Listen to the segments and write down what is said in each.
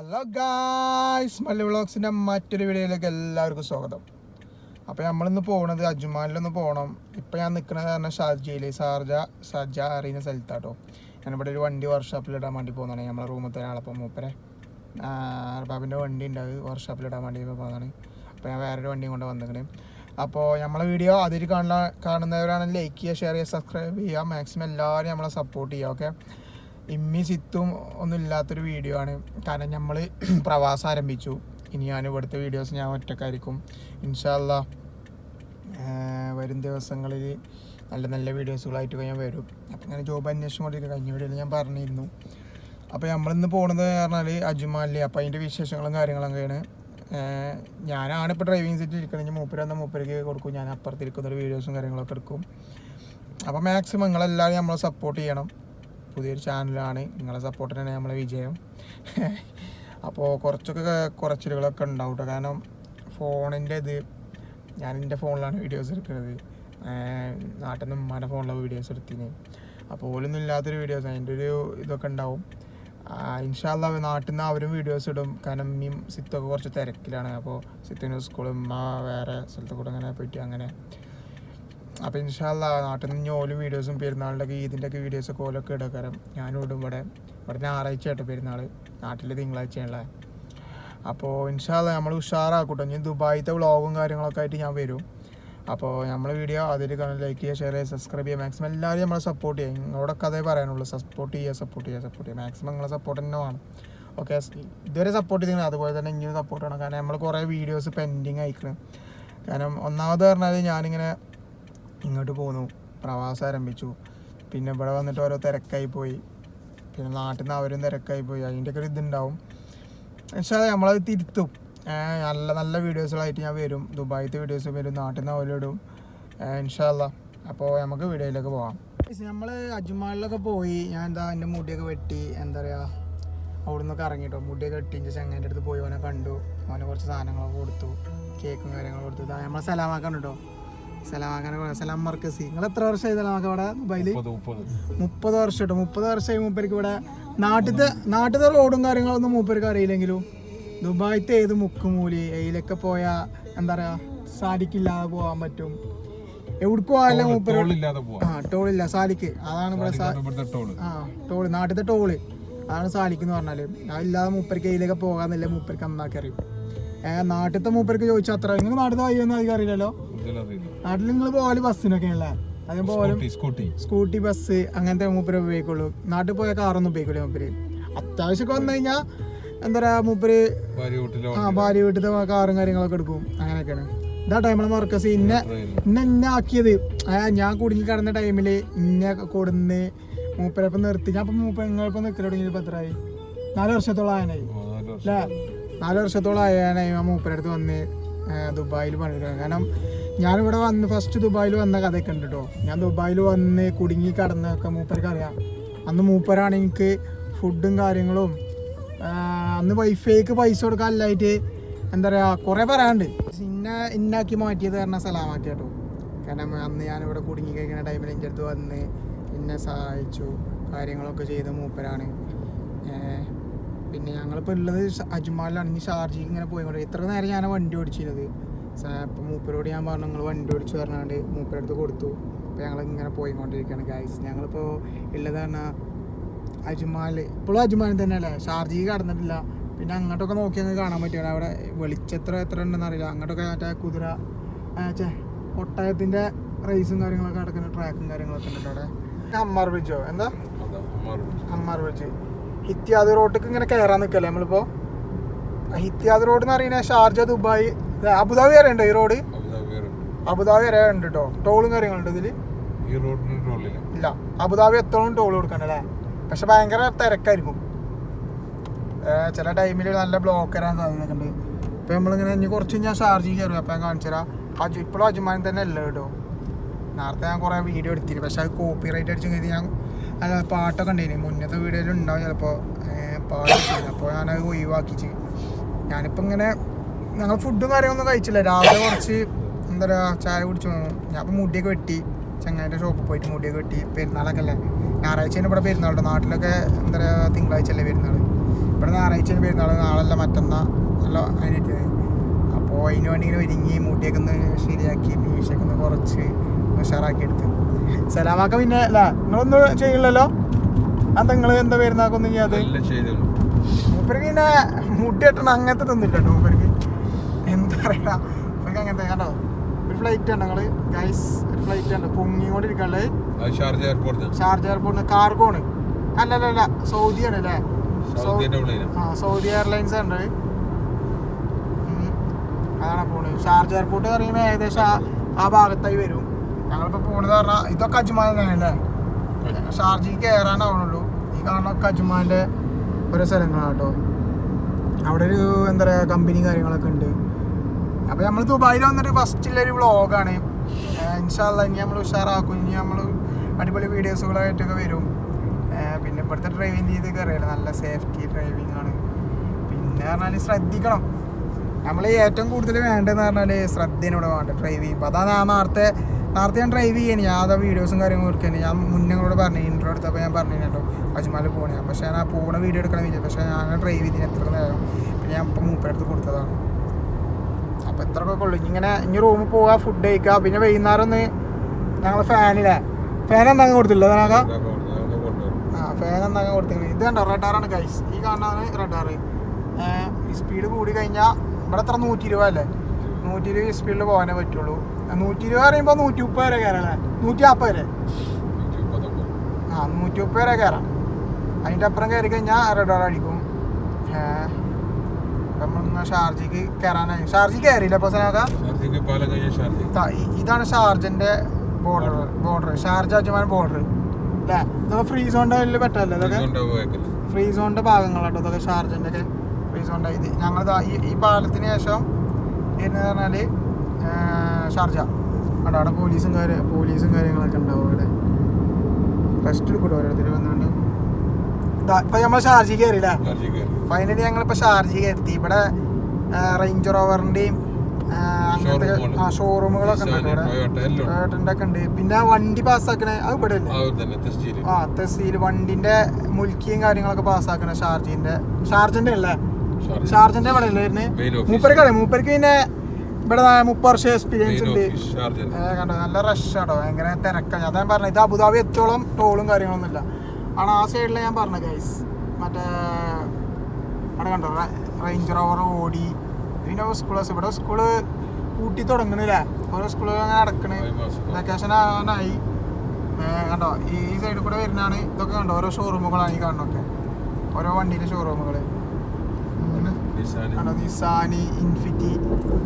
Hello guys മല്ലി വ്ളോഗ്സിന്റെ മറ്റൊരു വീഡിയോയിലേക്ക് എല്ലാവർക്കും സ്വാഗതം. അപ്പോൾ നമ്മളിന്ന് പോകണത് അജ്മാനിലൊന്ന് പോകണം ഇപ്പം ഞാൻ നിൽക്കുന്നത് കാരണം ഷാർജയിൽ ഷാർജ ഷാർജ അറിയുന്ന സ്ഥലത്താട്ടോ. ഞാനിവിടെ ഒരു വണ്ടി വർക്ക്ഷോപ്പിൽ ഇടാൻ വേണ്ടി പോകുന്നതാണ്. നമ്മളെ റൂമിൽ തന്നെ ആളപ്പം മൂപ്പരെ. ബാബിന്റെ വണ്ടി ഉണ്ടാവും വർക്ക്ഷോപ്പിലിടാൻ വേണ്ടി പോകുന്നതാണ് അപ്പോൾ ഞാൻ വേറൊരു വണ്ടിയും കൊണ്ട് വന്നിരിക്കണേ അപ്പോൾ നമ്മളെ വീഡിയോ അതിൽ കാണുന്ന കാണുന്നവരാണെങ്കിൽ ലൈക്ക് ചെയ്യുക ഷെയർ ചെയ്യുക സബ്സ്ക്രൈബ് ചെയ്യുക. മാക്സിമം എല്ലാവരും നമ്മളെ സപ്പോർട്ട് ചെയ്യുക ഓക്കെ ഇമ്മി സിത്തും ഒന്നും ഇല്ലാത്തൊരു വീഡിയോ ആണ്. കാരണം നമ്മൾ പ്രവാസം ആരംഭിച്ചു. ഇനി ഞാൻ ഇവിടുത്തെ വീഡിയോസ് ഞാൻ ഒറ്റക്കായിരിക്കും. ഇൻഷാല്ല വരും ദിവസങ്ങളിൽ നല്ല നല്ല വീഡിയോസുകളായിട്ട് ഞാൻ വരും. അപ്പം ഞാൻ ജോബ് അന്വേഷണം കൊണ്ടിരിക്കുക കഴിഞ്ഞ വീഡിയോയിൽ ഞാൻ പറഞ്ഞിരുന്നു. അപ്പോൾ നമ്മളിന്ന് പോണത് പറഞ്ഞാൽ അജ്മാലി അപ്പോൾ അതിന്റെ വിശേഷങ്ങളും കാര്യങ്ങളൊക്കെയാണ്. ഒക്കെയാണ് ഞാനാണ് ഇപ്പോൾ ഡ്രൈവിംഗ് സീറ്റിൽ ഇരിക്കണമെങ്കിൽ മൂപ്പര് വന്ന മൂപ്പർക്ക് കൊടുക്കും. ഞാൻ അപ്പുറത്തിരിക്കുന്ന ഒരു വീഡിയോസും കാര്യങ്ങളൊക്കെ എടുക്കും. അപ്പോൾ മാക്സിമം നിങ്ങളെല്ലാവരും നമ്മളെ സപ്പോർട്ട് ചെയ്യണം. പുതിയൊരു ചാനലാണ്. നിങ്ങളെ സപ്പോർട്ട് തന്നെ നമ്മളെ വിജയം. അപ്പോൾ കുറച്ചൊക്കെ കുറച്ചിലുകളൊക്കെ ഉണ്ടാവും കേട്ടോ കാരണം ഫോണിന്റെ ഇത് ഞാൻ എന്റെ ഫോണിലാണ് വീഡിയോസ് എടുക്കുന്നത്. നാട്ടിൽ നിന്ന് ഉമ്മാന്റെ ഫോണിലാണ് വീഡിയോസ് എടുത്തിന്. അപ്പോൾ ഓലൊന്നും ഇല്ലാത്തൊരു വീഡിയോസ് അതിന്റെ ഒരു ഇതൊക്കെ ഉണ്ടാവും. ഇൻഷാല്ല നാട്ടിൽ നിന്ന് അവരും വീഡിയോസ് ഇടും. കാരണം മീം സിത്തൊക്കെ കുറച്ച് തിരക്കിലാണ്. അപ്പോൾ സിത്തിന് സ്കൂളും ഉമ്മ വേറെ സ്ഥലത്ത് കൂടെ അങ്ങനെ പോയിട്ട് അങ്ങനെ അപ്പോൾ ഇൻഷാല്ല നാട്ടിൽ നിന്ന് ഓലും വീഡിയോസും പെരുന്നാളിന്റെയൊക്കെ ഈദിന്റെയൊക്കെ വീഡിയോസൊക്കെ ഓലൊക്കെ എടുക്കാറ് ഞാനും ഇവിടെ. ഇവിടെ ഞായറാഴ്ച ആയിട്ട് പെരുന്നാൾ നാട്ടിൽ തിങ്കളാഴ്ചയുള്ള അപ്പോൾ ഇൻഷാല്ല നമ്മൾ ഉഷാറാക്കൂട്ടോ. ഇനി ദുബായിത്തെ വ്ളോഗും കാര്യങ്ങളൊക്കെ ആയിട്ട് ഞാൻ വരും. അപ്പോൾ നമ്മൾ വീഡിയോ അതിൽ കാണാൻ ലൈക്ക് ചെയ്യുക ഷെയർ ചെയ്യുക സബ്സ്ക്രൈബ് ചെയ്യുക. മാക്സിമം എല്ലാവരും നമ്മളെ സപ്പോർട്ട് ചെയ്യുക. നിങ്ങളോടൊക്കെ അതേ പറയാനുള്ളൂ. സപ്പോർട്ട് ചെയ്യുക സപ്പോർട്ട് ചെയ്യുക സപ്പോർട്ട് ചെയ്യുക. മാക്സിമം നിങ്ങളെ സപ്പോർട്ട് തന്നെ വേണം. ഓക്കെ ഇതുവരെ സപ്പോർട്ട് ചെയ്തിരുന്നു അതുപോലെ തന്നെ ഇനിയും സപ്പോർട്ട് വേണം. കാരണം നമ്മൾ കുറേ വീഡിയോസ് പെൻഡിങ് അയക്കണം കാരണം ഒന്നാമത് പറഞ്ഞാൽ ഞാനിങ്ങനെ ഇങ്ങോട്ട് പോന്നു. പ്രവാസം ആരംഭിച്ചു. പിന്നെ ഇവിടെ വന്നിട്ട് ഓരോ തിരക്കായി പോയി. പിന്നെ നാട്ടിൽ നിന്ന് അവരും തിരക്കായി പോയി. അതിന്റെയൊക്കെ ഒരു ഇതുണ്ടാവും. പക്ഷേ നമ്മളത് തിരുത്തും. നല്ല നല്ല വീഡിയോസുകളായിട്ട് ഞാൻ വരും. ദുബായിത്തെ വീഡിയോസ് വരും. നാട്ടിൽ നിന്ന് അവരും ഇടും. ഇൻഷാല്ല അപ്പോൾ നമുക്ക് വീഡിയോയിലേക്ക് പോകാം നമ്മൾ അജ്മാലിലൊക്കെ പോയി. ഞാൻ എന്താ എന്റെ മുടിയൊക്കെ വെട്ടി എന്താ പറയുക അവിടെ നിന്നൊക്കെ ഇറങ്ങിട്ടോ. മുടിയൊക്കെ വെട്ടി എന്റെ ചങ്ങേന്റെ അടുത്ത് പോയി. അവനെ കണ്ടു. അവനെ കുറച്ച് സാധനങ്ങളൊക്കെ കൊടുത്തു. കേക്കും കാര്യങ്ങളൊക്കെ കൊടുത്തു. നമ്മളെ സലാമാക്കാൻ കേട്ടോ സലാം മർക്കസി. നിങ്ങൾ എത്ര വർഷമായി സലാമാക്ക ഇവിടെ ദുബായിൽ മുപ്പത് വർഷം കേട്ടോ മുപ്പത് വർഷമായി മൂപ്പർക്ക് ഇവിടെ നാട്ടിലത്തെ നാട്ടിലത്തെ റോഡും കാര്യങ്ങളൊന്നും മൂപ്പർക്ക് അറിയില്ലെങ്കിലും ദുബായിത്തെ ഏത് മുക്കുമൂലി അതിലൊക്കെ പോയാൽ എന്താ പറയാ സാധിക്കില്ലാതെ പോകാൻ പറ്റും. എവിടേക്കും പോയാലും മൂപ്പര് ആ ടോളില്ല സാലിക്ക് അതാണ് ഇവിടെ ആ ടോൾ. നാട്ടിലത്തെ ടോൾ. അതാണ് സാലിക്ക് എന്ന് പറഞ്ഞാൽ അതില്ലാതെ മൂപ്പർക്ക് അതിലൊക്കെ പോകാന്നില്ല മൂപ്പർക്ക് അന്നാക്കി അറിയും. നാട്ടിലത്തെ മൂപ്പർക്ക് ചോദിച്ചാൽ അത്ര നിങ്ങൾ നാട്ടിലത്തെ വയ്യൊന്നും അധികം അറിയില്ലല്ലോ? നാട്ടിൽ നിങ്ങൾ പോകൽ ബസ്സിനൊക്കെ അല്ലേ അതിന് പോലും സ്കൂട്ടി. സ്കൂട്ടി ബസ് അങ്ങനത്തെ മൂപ്പര് ഉപയോഗിക്കുള്ളൂ. നാട്ടിൽ പോയ കാറൊന്നും ഉപയോഗിക്കില്ല മൂപ്പര്? അത്യാവശ്യമൊക്കെ വന്നു കഴിഞ്ഞാൽ എന്താ പറയാ മൂപ്പര് ആ ഭാര്യ വീട്ടിലത്തെ കാറും കാര്യങ്ങളൊക്കെ എടുക്കും. അങ്ങനെയൊക്കെയാണ്. ഇതാ ടൈമിൽ മറക്കസ് ഇന്നെ ഇന്നെ ഇന്നെ ആക്കിയത്. ഞാൻ കുടുങ്ങി കിടന്ന ടൈമിൽ ഇന്നെ കൊടുന്ന് മൂപ്പരപ്പം നിർത്തി. ഞാൻ ഇപ്പം മൂപ്പ നിങ്ങളിപ്പം നിൽക്കൽ തുടങ്ങിയത് ഇപ്പം എത്രയായി നാല് വർഷത്തോളം ആയനായി. അല്ലേ? നാല് വർഷത്തോളം ആയാനായി ഞാൻ മൂപ്പരടുത്ത് വന്ന് ദുബായിൽ പണിയെടുക്കണം കാരണം ഞാനിവിടെ വന്ന് ഫസ്റ്റ് ദുബായിൽ വന്ന കഥയൊക്കെ ഉണ്ട് കേട്ടോ ഞാൻ ദുബായിൽ വന്ന് കുടുങ്ങി കടന്നൊക്കെ മൂപ്പർക്ക് അറിയാം അന്ന് മൂപ്പരാണ് എനിക്ക് ഫുഡും കാര്യങ്ങളും അന്ന് വൈഫൈക്ക് പൈസ കൊടുക്കാൻ അല്ലായിട്ട് എന്താ പറയുക കുറേ പറയാണ്ട് ഇന്ന ഇന്നാക്കി മാറ്റിയത് കാരണം സലാമാക്കി കേട്ടോ കാരണം അന്ന് ഞാനിവിടെ കുടുങ്ങി കഴിക്കുന്ന ടൈമിൽ എന്റെ അടുത്ത് വന്ന് എന്നെ സഹായിച്ചു കാര്യങ്ങളൊക്കെ ചെയ്ത മൂപ്പരാണ്. പിന്നെ ഞങ്ങളിപ്പോൾ ഉള്ളത് അജ്മാലിലാണ്. ഇനി പോയി ഇങ്ങനെ പോയിക്കൊണ്ട് ഇത്ര നേരം ഞാൻ വണ്ടി ഓടിച്ചിരുന്നത്. ഇപ്പം മൂപ്പരോട് ഞാൻ പറഞ്ഞു നിങ്ങൾ വണ്ടി ഓടിച്ച് പറഞ്ഞാണ്ട് മൂപ്പരടുത്ത് കൊടുത്തു. അപ്പോൾ ഞങ്ങൾ ഇങ്ങനെ പോയിക്കൊണ്ടിരിക്കുകയാണ് ഗൈസ് ഞങ്ങളിപ്പോൾ ഉള്ളത് പറഞ്ഞാൽ അജ്മാൽ. ഇപ്പോഴും അജ്മാൽ തന്നെയല്ലേ? ഷാർജി കടന്നിട്ടില്ല. പിന്നെ അങ്ങോട്ടൊക്കെ നോക്കി അങ്ങ് കാണാൻ പറ്റിയാണ് അവിടെ വെളിച്ചെത്ര എത്ര ഉണ്ടെന്ന് അറിയില്ല. അങ്ങോട്ടൊക്കെ മറ്റേ കുതിര ചേ ഒട്ടയത്തിന്റെ റേസും കാര്യങ്ങളൊക്കെ നടക്കുന്ന ട്രാക്കും കാര്യങ്ങളൊക്കെ ഉണ്ട് അവിടെ. അമ്മാർ ബ്രിഡ്ജോ എന്താ? അമ്മാർ ബ്രിഡ്ജ് ഹിത്യാദ് റോഡിലേക്ക് ഇങ്ങനെ കയറാൻ നിൽക്കല്ലേ നമ്മളിപ്പോൾ ഹിത്യാദ് റോഡ് എന്ന് പറയുന്നത് ഷാർജ ദുബായ് അബുദാബി വരെ ഉണ്ട് ഈ റോഡ്? അബുദാബി വരെ ഉണ്ട്. കേട്ടോ ടോളും കാര്യങ്ങളുണ്ട് ഇതിൽ? ഈ റോഡിന് ടോളില്ല. ഇല്ല. അബുദാബി എത്തോളം ടോൾ കൊടുക്കണ്ടല്ലേ പക്ഷെ ഭയങ്കര തിരക്കായിരിക്കും. ചില ടൈമിൽ നല്ല ബ്ലോക്ക് വരാൻ സാധ്യതയുണ്ട് ഇപ്പം നമ്മളിങ്ങനെ ഇനി കുറച്ച് ഞാൻ ചാർജ് കയറും അപ്പം ഞാൻ കാണിച്ചു തരാം അജു ഇപ്പോഴും അജുമാൻ തന്നെ അല്ല കേട്ടോ നേരത്തെ ഞാൻ കുറേ വീഡിയോ എടുത്തിരുന്നു. പക്ഷെ അത് കോപ്പി റൈറ്റ് അടിച്ചു കഴിഞ്ഞ് ഞാൻ അല്ല പാട്ടൊക്കെ ഉണ്ടായിരുന്നു മുന്നത്തെ വീഡിയോയിൽ ഉണ്ടാവും ചിലപ്പോൾ പാട്ട് അപ്പോൾ ഞാനത് ഒഴിവാക്കിച്ച്. ഞാനിപ്പോൾ ഇങ്ങനെ ഞങ്ങൾ ഫുഡും കാര്യങ്ങളൊന്നും കഴിച്ചില്ല. രാവിലെ കുറച്ച് എന്താ പറയുക ചായ കുടിച്ചു. ഞാൻ ഇപ്പോൾ മുടിയൊക്കെ വെട്ടി. ചങ്ങാന്റെ ഷോപ്പിൽ പോയിട്ട് മുടിയൊക്കെ വെട്ടി. പെരുന്നാളൊക്കെ അല്ലേ? ഞായറാഴ്ച ഇവിടെ പെരുന്നാളുണ്ട് നാട്ടിലൊക്കെ എന്താ പറയുക തിങ്കളാഴ്ച അല്ലേ പെരുന്നാൾ? ഇവിടെ ഞായറാഴ്ച പെരുന്നാൾ. നാളല്ല മറ്റന്നാ. നല്ല അതിനായിട്ട്. അപ്പോൾ അതിന് വേണ്ടി ഇങ്ങനെ ഒരുങ്ങി മുടിയൊക്കെ ഒന്ന് ശരിയാക്കി മീശയൊക്കെ ഒന്ന് കുറച്ച് ഉഷാറാക്കി എടുത്ത്. സലാമാക്ക പിന്നെ അല്ല നിങ്ങളൊന്നും ചെയ്യില്ലല്ലോ? അത് നിങ്ങൾ എന്താ പെരുന്നാക്കൊന്നും ചെയ്യാതെ മൂപ്പർക്ക് പിന്നെ മുടി കെട്ടണം അങ്ങനത്തെ തന്നില്ല മൂപ്പർക്ക്. എന്താ പറയാ മൂപ്പർക്ക് അങ്ങനത്തെ കണ്ടോ? ഒരു ഫ്ലൈറ്റ് ഉണ്ട് ഞങ്ങൾ. ഗൈസ് ഒരു ഫ്ലൈറ്റ് ഉണ്ട് പൊങ്ങിക്കൊണ്ടിരിക്കാനുള്ളത് അത് ഷാർജ എയർപോർട്ട് ഷാർജ എയർപോർട്ട് കാർഗോണ് അല്ല അല്ല അല്ല ആണ് അല്ലേ? ആ സൗദി എയർലൈൻസ് ഉണ്ട്. അതാണ് പോണത്. ഷാർജ എയർപോർട്ട് പറയുമ്പോൾ ഏകദേശം ആ- ഭാഗത്തായി വരും. ഞങ്ങളിപ്പോൾ പോണെന്ന് പറഞ്ഞാൽ ഇതൊക്കെ അജ്മാൻ തന്നെയല്ലേ ഷാർജയ്ക്ക് കയറാനാവണുള്ളൂ ഈ കാണുന്നൊക്കെ അജ്മാന്റെ ഓരോ സ്ഥലങ്ങളാണ് കേട്ടോ. അവിടെ ഒരു എന്താ പറയുക കമ്പനി കാര്യങ്ങളൊക്കെ ഉണ്ട്. അപ്പോൾ നമ്മൾ ദുബായിൽ വന്നിട്ട് ഫസ്റ്റിലൊരു വ്ളോഗാണ് ഇൻഷാല്ല ഇനി നമ്മൾ ഉഷാറാക്കും. ഇനി നമ്മൾ അടിപൊളി വീഡിയോസുകളായിട്ടൊക്കെ വരും. പിന്നെ ഇവിടുത്തെ ഡ്രൈവിംഗ് രീതി അറിയാലോ. നല്ല സേഫ്റ്റി ഡ്രൈവിംഗ് ആണ്. പിന്നെ പറഞ്ഞാൽ ശ്രദ്ധിക്കണം. നമ്മൾ ഏറ്റവും കൂടുതൽ വേണ്ടതെന്ന് പറഞ്ഞാൽ ശ്രദ്ധേനോട് വേണ്ട ഡ്രൈവ് ചെയ്യുമ്പോൾ അതാണ് ഞാൻ നേരത്തെ നേരത്തെ ഞാൻ ഡ്രൈവ് ചെയ്യണേ. ഞാൻ അതാ വീഡിയോസും കാര്യങ്ങളും എടുക്കാൻ ഞാൻ മുന്നേ കൂടെ പറഞ്ഞു ഇൻട്രോ എടുത്തപ്പോൾ ഞാൻ പറഞ്ഞു കേട്ടോ. അജ്മാൽ പോണേ. പക്ഷേ ഞാൻ ആ പോണ വീഡിയോ എടുക്കണം വിചാരിച്ചു പക്ഷേ ഞാൻ ഡ്രൈവ് ചെയ്തിന് എത്ര നേരം. പിന്നെ ഞാൻ ഇപ്പം മൂപ്പരടുത്ത് കൊടുത്തതാണ്. അപ്പോൾ ഇത്രയൊക്കെ ഉള്ളൂ. ഇങ്ങനെ ഇനി റൂമിൽ പോവുക ഫുഡ് കഴിക്കുക പിന്നെ വൈകുന്നേരം ഒന്ന് ഞങ്ങൾ ഫാനിലെ ഫാൻ എന്താ കൊടുത്തില്ല അതിനകം ആ ഫാൻ എന്താ കൊടുത്തില്ല ഇത് കണ്ടോ റെഡാറാണ് ഗൈസ് ഈ കാണുന്നതാണ് റെഡാർ സ്പീഡ് കൂടി കഴിഞ്ഞാൽ ഇവിടെ എത്ര? നൂറ്റി ഇരുപത് അല്ലേ? നൂറ്റി ഇരുപത് സ്പീഡിൽ പോകാനേ പറ്റുള്ളൂ. നൂറ്റി ഇരുപത് പറയുമ്പോൾ നൂറ്റി മുപ്പത് വരെ കയറാം അല്ലേ? നൂറ്റി നാൽപ്പത് വരെ ആ നൂറ്റി മുപ്പത് വരെ കയറാം അതിന്റെ അപ്പുറം കയറി കഴിഞ്ഞാൽ റെഡാർ അടിക്കും. നമ്മൾ ഷാർജയ്ക്ക് കയറാനായി ഷാർജി. കയറിയില്ല അപ്പോൾ ഇതാണ് ഷാർജന്റെ border border Sharjah Ajman border അല്ലേ ഇതൊക്കെ ഫ്രീ സോണിന്റെ വലിയ പെട്ടല്ലേ ഇതൊക്കെ? ഫ്രീ സോണിന്റെ ഭാഗങ്ങളാട്ടോ ഇതൊക്കെ ഷാർജന്റെ ഒക്കെ ഫ്രീ സോണിന്റെ ഇത്. ഞങ്ങൾ ഈ പാലത്തിന് ശേഷം വരുന്നത് പറഞ്ഞാൽ ഷാർജ. അവിടെ അവിടെ പോലീസും കാര്യം പോലീസും കാര്യങ്ങളൊക്കെ ഉണ്ടാവും അവിടെ. റെസ്റ്റ് എടുക്കൂട്ടോ ഓരോരുത്തർ വന്നുകൊണ്ട് ഇപ്പൊ നമ്മൾ ഷാർജി കയറിയില്ല ഫൈനലി ഞങ്ങളിപ്പോൾ ഷാർജി എത്തി ഇവിടെ റേഞ്ച് റോവറിന്റെയും അങ്ങനത്തെ ആ ഷോറൂമുകളൊക്കെ ഉണ്ട് ഒക്കെ ഉണ്ട്. പിന്നെ വണ്ടി പാസ്സാക്കണേ അത് ഇവിടെ അല്ലേ? ആ തെസീൽ വണ്ടിന്റെ മുൽക്കിയും കാര്യങ്ങളൊക്കെ പാസ്സാക്കണേ ഷാർജിന്റെ ഷാർജന്റെ അല്ലേ? ഷാർജിന്റെ ഇവിടെ അല്ലേ വരുന്നത് മൂപ്പർക്ക് അറിയാം? മൂപ്പർക്ക് പിന്നെ ഇവിടെ മുപ്പത് വർഷം എക്സ്പീരിയൻസ് ഉണ്ട്. കണ്ടോ? നല്ല റഷ് ആണോ ഭയങ്കര തിരക്കാണ് അതാ ഞാൻ പറഞ്ഞത്. ഇത് അബുദാബി എത്തോളം ടോളും കാര്യങ്ങളൊന്നും ഇല്ല. ആണ് ആ സൈഡിൽ ഞാൻ പറഞ്ഞത് ഗൈസ് മറ്റേ അവിടെ കണ്ടോ? റേഞ്ച് റോവർ ഓടി. പിന്നെ സ്കൂളേസ് ഇവിടെ സ്കൂൾ കൂട്ടി തുടങ്ങണില്ല? ഓരോ സ്കൂളുകൾ അങ്ങനെ അടക്കണ് വെക്കേഷൻ ആവാനായി. കണ്ടോ? ഈ സൈഡിൽ കൂടെ വരുന്നതാണ്. ഇതൊക്കെ കണ്ടോ? ഓരോ ഷോറൂമുകളാണ് ഈ കാണുന്നൊക്കെ ഓരോ വണ്ടിയിലെ ഷോറൂമുകൾ നിസാന് കണ്ടോ? നിസാനി ഇൻഫിറ്റി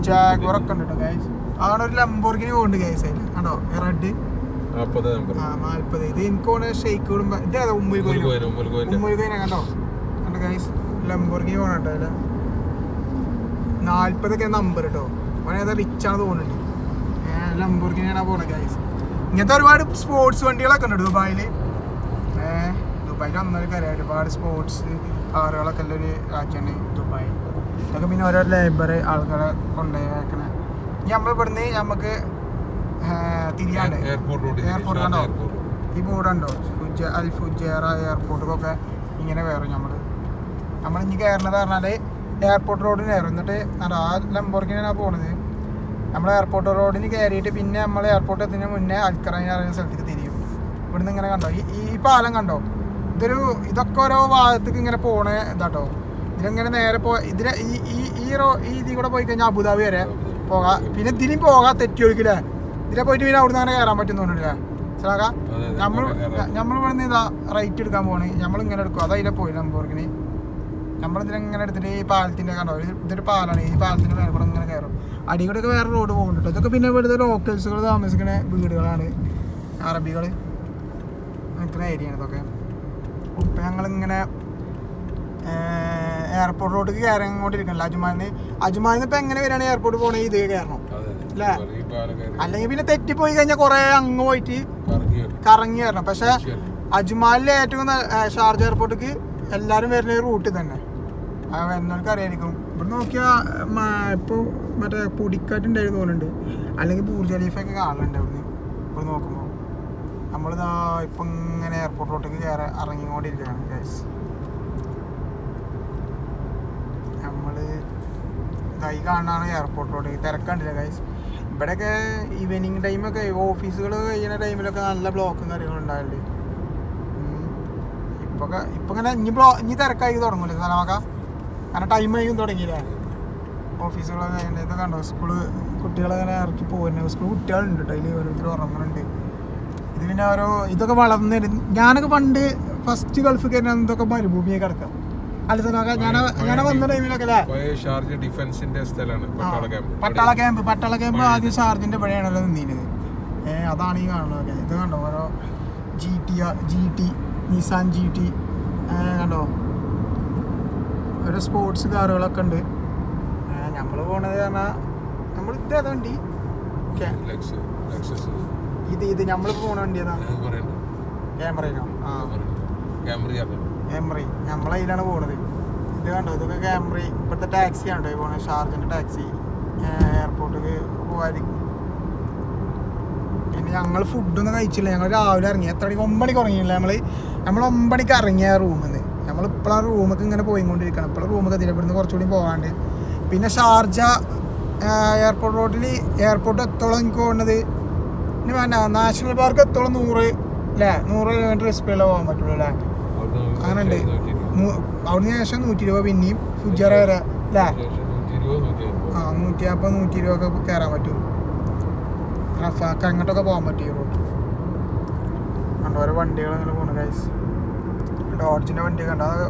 ജാഗ്വർ ഒക്കെ ഉണ്ട് കേട്ടോ ഗൈസ് അതാണ് ഒരു ലംബോർഗിനി പോകുന്നുണ്ട് ഗൈസ് അതിൽ കണ്ടോ? റെഡ് നാല്പത് ഇത് എനിക്ക് ഷെയ്ക്ക് കൂടുമ്പോ ഇത് ഏതാ? ഉമ്മുൽ കോയിന് ഉമ്മൽ കോയിനെ കണ്ടോ? കണ്ടോ ഗൈസ് ലംബോർഗിനി പോണട്ടോ അല്ല നാല്പതൊക്കെ നമ്പർ കേട്ടോ. അവൻ ഏതാ റിച്ച് ആണ് തോന്നുന്നുണ്ട്. ഏഹ് ലംബോർഗിനിയാണ് പോണത് ഗൈസ് ഇങ്ങനത്തെ ഒരുപാട് സ്പോർട്സ് വണ്ടികളൊക്കെ ഉണ്ട് ദുബായിൽ. ഏഹ് ദുബായിൽ വന്നൊരു കാര്യം ഒരുപാട് സ്പോർട്സ് കാറുകളൊക്കെ ഉള്ളൊരു രാജ്യമാണ് ദുബായ്. അതൊക്കെ പിന്നെ ഓരോ ലേബർ ആൾക്കാരെ കൊണ്ടുപോയി നമ്മൾ ഇവിടുന്ന് നമുക്ക് തിരിയാണ്ട്. എയർപോർട്ട് കണ്ടോ? ഈ ബോർഡ് ഉണ്ടോ ഫുജ അൽ ഫുജേറ എയർപോർട്ടിലൊക്കെ ഇങ്ങനെ കയറും നമ്മൾ നമ്മൾ ഇനി കയറുന്നത് പറഞ്ഞാൽ എയർപോർട്ട് റോഡിന് കയറും. എന്നിട്ട് അതാ ആ ലംബോർക്കിനാണ് പോണത്. നമ്മൾ എയർപോർട്ട് റോഡിന് കയറിയിട്ട് പിന്നെ നമ്മൾ എയർപോർട്ട് എത്തുന്നതിന് മുന്നേ അൽക്കറൈൻ പറയുന്ന സ്ഥലത്തേക്ക് തിരിയും. ഇവിടുന്ന് ഇങ്ങനെ കണ്ടോ? ഈ ഈ പാലം കണ്ടോ? ഇതൊരു ഇതൊക്കെ ഓരോ ഭാഗത്തേക്ക് ഇങ്ങനെ പോണ ഇതാട്ടോ. ഇതിലിങ്ങനെ നേരെ പോ ഇതിന് ഈ ഈ ഈ റോ ഈ ഇതിൽ കൂടെ പോയി കഴിഞ്ഞാൽ അബുദാബി വരെ പോകാം. പിന്നെ ഇതിനും പോകാം തെറ്റി ഒഴിക്കില്ലേ ഇതിലെ പോയിട്ട് പിന്നെ അവിടുന്ന് അങ്ങനെ കയറാൻ പറ്റും തോന്നുന്നില്ല അതെ, നമ്മൾ. നമ്മൾ ഇവിടുന്ന് ഇതാ റൈറ്റ് എടുക്കാൻ പോകണേ നമ്മൾ ഇങ്ങനെ എടുക്കും. അതാ ഇതിലെ പോയി ലംബോർഗിന് നമ്മൾ ഇങ്ങനെ എടുത്തിട്ട് ഈ പാലത്തിന്റെ കണ്ടോ? ഇതൊരു പാലാണ്. ഈ പാലത്തിന്റെ മേലെ കൂടെ ഇങ്ങനെ കയറും അടി കൂടെ വേറെ റോഡ് പോകുന്നുണ്ട് ഇതൊക്കെ പിന്നെ ഇവിടുത്തെ ലോക്കൽസുകൾ താമസിക്കുന്ന വീടുകളാണ്. അറബികൾ നിൽക്കുന്ന ഏരിയയാണ് ഇതൊക്കെ. ഇപ്പം ഞങ്ങളിങ്ങനെ എയർപോർട്ട് റോഡിലേക്ക് കയറാൻ അങ്ങോട്ട് അജുമാനിന്ന് ഇപ്പം എങ്ങനെ വരികയാണെങ്കിൽ എയർപോർട്ട് പോകണമെങ്കിൽ ഇത് കയറണം അല്ലെങ്കിൽ പിന്നെ തെറ്റിപ്പോയി കഴിഞ്ഞാൽ കുറേ അങ്ങ് പോയിട്ട് കറങ്ങി വരണം. പക്ഷെ. അജ്മാലിലെ ഏറ്റവും ഷാർജ എയർപോർട്ടിക്ക് എല്ലാവരും വരുന്ന റൂട്ട് തന്നെ. ആ വരുന്നവർക്ക് അറിയായിരിക്കും. ഇവിടെ നോക്കിയാൽ ഇപ്പോൾ മറ്റേ പൊടിക്കാറ്റുണ്ടായിരുന്നു തോന്നുന്നുണ്ട് അല്ലെങ്കിൽ ബൂർജ് ഖലീഫൊക്കെ കാണുന്നുണ്ട് അവിടുന്ന്. ഇവിടെ നോക്കുമ്പോൾ നമ്മളിതാ ഇപ്പം ഇങ്ങനെ എയർപോർട്ടിലോട്ടേക്ക് കയറി ഇറങ്ങിക്കൊണ്ടിരിക്കുകയാണ് ഗൈസ് നമ്മൾ ദാ കാണാണ് എയർപോർട്ടിലോട്ടേക്ക് തിരക്കണ്ടില്ല ഗൈസ് ഇവിടെയൊക്കെ ഈവനിങ് ടൈമൊക്കെ ഓഫീസുകൾ കഴിയുന്ന ടൈമിലൊക്കെ നല്ല ബ്ലോക്കും കാര്യങ്ങളും ഉണ്ടായിട്ടുണ്ട് ഇപ്പൊ ഇപ്പൊ ഇങ്ങനെ ഇനി ബ്ലോ ഇനി തിരക്കായി തുടങ്ങൂലേ സ്ഥലമൊക്കെ കാരണം ടൈം ആയി തുടങ്ങിയില്ലേ? ഓഫീസുകളൊക്കെ കഴിഞ്ഞ ഇതൊക്കെ കണ്ടോ? സ്കൂൾ കുട്ടികളങ്ങനെ ഇറക്കി പോകുന്നത് സ്കൂൾ കുട്ടികളുണ്ട് കേട്ടോ അതിൽ ഓരോരുത്തർ ഉറങ്ങുന്നുണ്ട് ഇത് പിന്നെ ഓരോ ഇതൊക്കെ വളർന്നു. ഞാനൊക്കെ പണ്ട് ഫസ്റ്റ് ഗൾഫ് കയറുന്ന ഇതൊക്കെ മരുഭൂമിയെ കിടക്കാം. ഷാർജ ഡിഫൻസിന്റെ സ്ഥലമാണ്. പട്ടാള ക്യാമ്പ് പട്ടാള ക്യാമ്പ് ആദ്യം ഷാർജിന്റെ പഴയാണല്ലോ നിന്നിരുന്നത് അതാണ് ഈ കാണുന്നത് ഇത് കണ്ടോ? ഓരോ G T G T Nissan G T കണ്ടോ? ഓരോ സ്പോർട്സ് കാറുകളൊക്കെ ഉണ്ട്. നമ്മൾ പോണത് പറഞ്ഞാൽ നമ്മൾ ഇത് ഏതാ വണ്ടി ഇത് ഇത് നമ്മൾ പോണ വണ്ടി ഏതാ? ക്യാമറയിലോ ആ. ക്യാമറി നമ്മളെ നമ്മളതിലാണ് പോണത്. ഇത് കണ്ടോ? ഇതൊക്കെ ക്യാമറി ഇപ്പോഴത്തെ ടാക്സി കണ്ടോ ഈ പോണത്. ഷാർജന്റെ ടാക്സി എയർപോർട്ടിലേക്ക് പോകാതിരിക്കും പിന്നെ ഞങ്ങൾ ഫുഡൊന്നും കഴിച്ചില്ല. ഞങ്ങൾ രാവിലെ ഇറങ്ങി. എത്ര മണിക്ക്? ഒമ്പണിക്ക് ഉറങ്ങിയില്ല നമ്മൾ നമ്മൾ ഒമ്പണിക്ക് ഇറങ്ങിയ റൂമിൽ നിന്ന് നമ്മൾ ആ റൂമൊക്കെ ഇങ്ങനെ പോയിക്കൊണ്ടിരിക്കണം. ഇപ്പോൾ റൂമൊക്കെ ഇവിടുന്ന് കുറച്ചുകൂടി പോകാണ്ട് പിന്നെ ഷാർജ എയർപോർട്ട് റോഡിൽ എയർപോർട്ട് എത്തോളം എനിക്ക് പോകുന്നത് പിന്നെ വേണ്ട. നാഷണൽ പാർക്ക് എത്തോളം? നൂറ് അല്ലേ നൂറ് കിലോമീറ്റർ സ്പീഡിൽ പോകാൻ പറ്റുള്ളൂ അല്ലേ അങ്ങനെയുണ്ട് നൂ- അവിടുന്ന് ശേഷം നൂറ്റി ഇരുപത് പിന്നെയും ഫുജറ വരെ അല്ലേ? ആ നൂറ്റി നാൽപ്പത് നൂറ്റി ഇരുപത് ഒക്കെ കയറാൻ പറ്റും. റഫാക്ക് അങ്ങോട്ടൊക്കെ പോകാൻ പറ്റും ഈ റൂട്ട് കണ്ടോ ഓരോ വണ്ടികൾ അങ്ങനെ പോണു ഗൈസ് ഡോഡ്ജിന്റെ വണ്ടി ഉണ്ട് അത്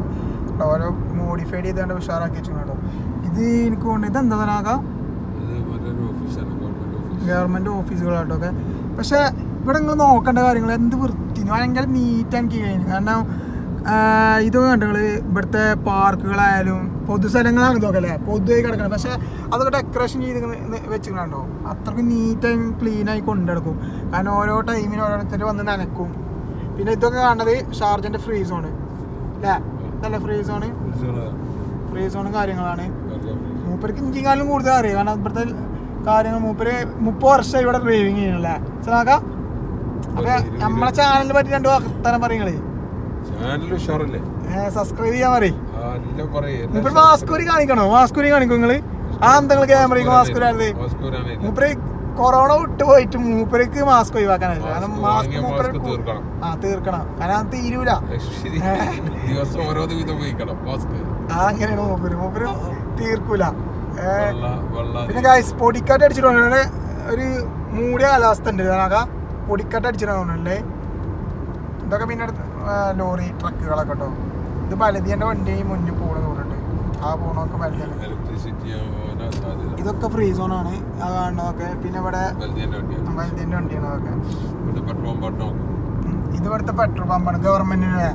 മോഡിഫൈ ഓരോ മോഡിഫൈഡ് ചെയ്താണ്ട് ഉഷാറാക്കി വെച്ചു കേട്ടോ. ഇത് എനിക്ക് തോന്നുന്നു ഇത് എന്താ തരാകാം ഗവൺമെന്റ് ഒക്കെ പക്ഷേ ഇവിടെ നിങ്ങൾ നോക്കേണ്ട കാര്യങ്ങൾ എന്ത് വൃത്തി ഭയങ്കര നീറ്റ് ആൻഡ് ക്ലീൻ കാരണം ഇതൊക്കെ കണ്ടു ഇവിടുത്തെ പാർക്കുകളായാലും പൊതുസ്ഥലങ്ങളാണ് ഇതൊക്കെ അല്ലേ? പൊതുവായി കിടക്കണം പക്ഷേ അതൊക്കെ ഡെക്കറേഷൻ ചെയ്ത് വെച്ചിട്ടുണ്ടോ അത്രയ്ക്ക് നീറ്റ് ആൻഡ് ക്ലീൻ ആയി കൊണ്ടെടുക്കും കാരണം ഓരോ ടൈമിന് ഓരോരുത്തർ വന്ന് നനക്കും. പിന്നെ ഇതൊക്കെ കാണുന്നത് ഷാർജന്റെ ഫ്രീ സോണ് അല്ലേ? നല്ല ഫ്രീ സോണ് ഫ്രീ സോണും കാര്യങ്ങളാണ്. മൂപ്പർക്ക് ഇഞ്ചിക്കാലും കൂടുതൽ അറിയാം. കാരണം ഇവിടുത്തെ കാര്യങ്ങൾ മൂപ്പര് മുപ്പത് വർഷം ഇവിടെ ഡ്രൈവിങ് ചെയ്യണല്ലേ മനസ്സിലാക്കാം? അപ്പൊ നമ്മളെ ചാനലിനെ പറ്റി രണ്ട് വർത്തമാനം പറയുങ്ങളേ. സബ്സ്ക്രൈബ് ചെയ്യാൻ പറയും. എല്ലാം പറയും മൂപ്പര് മാസ്കൂരി കാണിക്കണോ? മാസ്കൂരി കാണിക്കും നിങ്ങൾ? ആ എന്തെങ്കിലും ക്യാമറയ്ക്ക് മാസ്കൂരി ആയിരുന്നത് മൂപ്പര് കൊറോണ വിട്ട് പോയിട്ട് മൂപ്പരക്ക് മാസ്ക് ഒഴിവാക്കാനായില്ല കാരണം മാസ്ക് മൂപ്പര് ആ തീർക്കണം. കാരണം തീരൂല. ദിവസം ഓരോ ദിവസം ഉപയോഗിക്കണം മാസ്ക് ആ അങ്ങനെയാണ് മൂപ്പര്. മൂപ്പര് തീർക്കൂല. പിന്നെ ഗൈസ് പൊടിക്കാട്ട് അടിച്ചിട്ടുണ്ട് ഒരു മൂടിയ കാലാവസ്ഥ ഉണ്ട്. പൊടിക്കാട്ട് അടിച്ചിട്ടുണ്ടല്ലേ അടിച്ചിട്ട് ഇതൊക്കെ പിന്നെ അടുത്ത്, ലോറി ട്രക്കുകളൊക്കെ കേട്ടോ ഇത് പലതിന്റെ വണ്ടി മുന്നിൽ പോകണ തോന്നുന്നുണ്ട്. ആ പോണൊക്കെ സാധ്യത. ഇതൊക്കെ ഫ്രീ സോണാണ് ആ കാണുന്നതൊക്കെ. പിന്നെ ഇവിടെ വലുതിന്റെ വണ്ടിയാണ് അതൊക്കെ. ഇത് ഇവിടുത്തെ പെട്രോൾ പമ്പാണ് ഗവൺമെന്റിന്റെ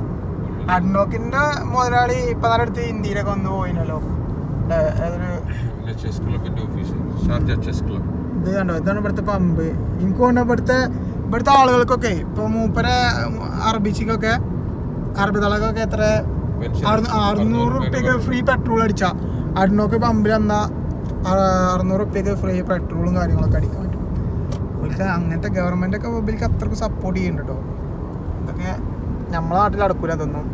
അഡ്നോക്കിന്റെ മുതലാളി ഇപ്പൊ അടുത്ത് ഇന്ത്യയിലൊക്കെ വന്ന് പോയിനല്ലോ. ഇത് കണ്ടോ? ഇതാണ് ഇവിടുത്തെ പമ്പ് എനിക്ക് തോന്നുന്നു ഇവിടുത്തെ ഇവിടുത്തെ ആളുകൾക്കൊക്കെ ഇപ്പൊ മൂപ്പരെ അറബിച്ചിക്കൊക്കെ അറബി തളകൊക്കെ എത്ര അറുന്നൂ- അറുന്നൂറ് റുപ്യക്ക് ഫ്രീ പെട്രോൾ അടിച്ച. അടിനോക്ക് പമ്പിൽ എന്നാ അറുന്നൂറ് റുപ്യക്ക് ഫ്രീ പെട്രോളും കാര്യങ്ങളൊക്കെ അടിക്കാൻ പറ്റും. ഇവർക്ക് അങ്ങനത്തെ ഗവൺമെന്റ് ഒക്കെ ഇവർക്ക് അത്രയ്ക്ക് സപ്പോർട്ട് ചെയ്യുന്നുണ്ട് കേട്ടോ ഇതൊക്കെ നമ്മളെ നാട്ടിൽ അടക്കൂല അതൊന്നും.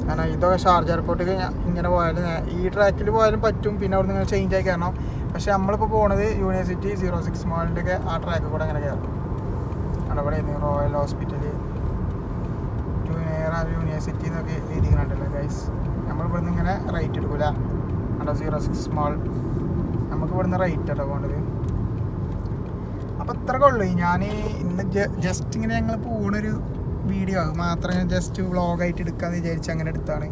കാരണം ഇതൊക്കെ ഷാർജ എയർപോർട്ടിൽ ഇങ്ങനെ പോയാലും ഈ ട്രാക്കിൽ പോയാലും പറ്റും. പിന്നെ അവിടെ നിങ്ങൾ ചേഞ്ച് ആയി കയറണം പക്ഷെ നമ്മളിപ്പോൾ പോണത് യൂണിവേഴ്സിറ്റി സീറോ സിക്സ് മോളിന്റെ ഒക്കെ ആ ട്രാക്കിൽ കൂടെ അങ്ങനെ കയറും അവിടെ റോയൽ ഹോസ്പിറ്റൽ ജൂനിയർ യൂണിവേഴ്സിറ്റി എന്നൊക്കെ എഴുതിക്കുന്നുണ്ടല്ലോ ഗൈസ് നമ്മൾ ഇവിടുന്ന് ഇങ്ങനെ റൈറ്റ് എടുക്കില്ല അണ്ടോ സീറോ സിക്സ് മോൾ നമുക്ക് ഇവിടുന്ന് റൈറ്റ് കേട്ടോ പോകേണ്ടത് അപ്പോൾ ഇത്രയൊക്കെ ഉള്ളൂ. ഞാൻ ഇന്ന് ജസ്റ്റ് ഇങ്ങനെ ഞങ്ങൾ പോണൊരു വീഡിയോ മാത്രമേ ജസ്റ്റ് വ്ളോഗായിട്ട് എടുക്കാമെന്ന് വിചാരിച്ച് അങ്ങനെ എടുത്താണ്.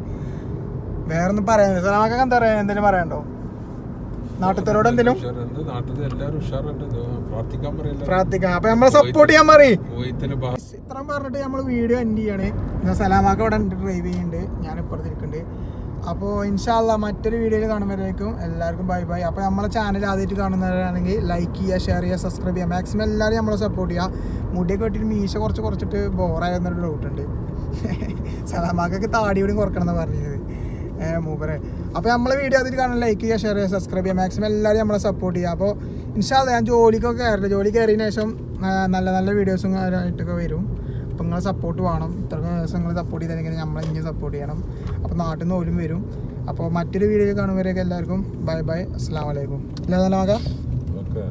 വേറൊന്നും പറയാനില്ല. നമുക്കൊക്കെ എന്താ പറയാ? എന്തെങ്കിലും പറയാനുണ്ടോ? നാട്ടുകാരോട് എന്തെങ്കിലും? പ്രാർത്ഥിക്കാം. അപ്പൊ നമ്മളെ സപ്പോർട്ട് ചെയ്യാൻ പറയും. ഇത്രയും പറഞ്ഞിട്ട് നമ്മൾ വീഡിയോ എൻഡ് ചെയ്യാണ്. ഞാൻ സലാമാക്ക അവിടെ ഡ്രൈവ് ചെയ്യുന്നുണ്ട്. ഞാൻ ഇപ്പുറത്ത് ഇരിക്കുന്നുണ്ട് അപ്പോൾ ഇൻഷാല്ല മറ്റൊരു വീഡിയോയിൽ കാണുമ്പോഴേക്കും എല്ലാവർക്കും ബൈ ബൈ അപ്പോൾ നമ്മളെ ചാനൽ ആദ്യമായിട്ട് കാണുന്നവരാണെങ്കിൽ ലൈക്ക് ചെയ്യുക ഷെയർ ചെയ്യുക സബ്സ്ക്രൈബ് ചെയ്യുക. മാക്സിമം എല്ലാവരും നമ്മളെ സപ്പോർട്ട് ചെയ്യുക. മുടിയൊക്കെ വെട്ടിട്ട് മീശ കുറച്ച് കുറച്ചിട്ട് ബോറായെന്നൊരു ഡൗട്ടുണ്ട് സലാമാക്കൊക്കെ താടി കൂടി കുറക്കണം എന്നാണ് പറഞ്ഞത് മൂപ്പരെ. അപ്പോൾ നമ്മളെ വീഡിയോ അതിൽ കാണാൻ ലൈക്ക് ചെയ്യുക ഷെയർ ചെയ്യുക സബ്സ്ക്രൈബ് ചെയ്യുക. മാക്സിമം എല്ലാവരും നമ്മളെ സപ്പോർട്ട് ചെയ്യുക. അപ്പോൾ ഇൻഷാല്ല ഞാൻ ജോലിക്കൊക്കെ കയറില്ല ജോലി കയറിയതിന് ശേഷം നല്ല നല്ല വീഡിയോസും ആയിട്ടൊക്കെ വരും. അപ്പോൾ നിങ്ങളെ സപ്പോർട്ട് വേണം. ഇത്ര ദിവസം നിങ്ങൾ സപ്പോർട്ട് ചെയ്തില്ലെങ്കിൽ നമ്മൾ ഇനി സപ്പോർട്ട് ചെയ്യണം. അപ്പോൾ നാട്ടിൽ നിന്ന് ഓലും വരും. അപ്പോൾ മറ്റൊരു വീഡിയോ കാണുമ്പോഴേക്കും എല്ലാവർക്കും. ബൈ ബൈ അസ്സാം വലൈക്കും ഇല്ല നല്ല മക ഓക്കെ.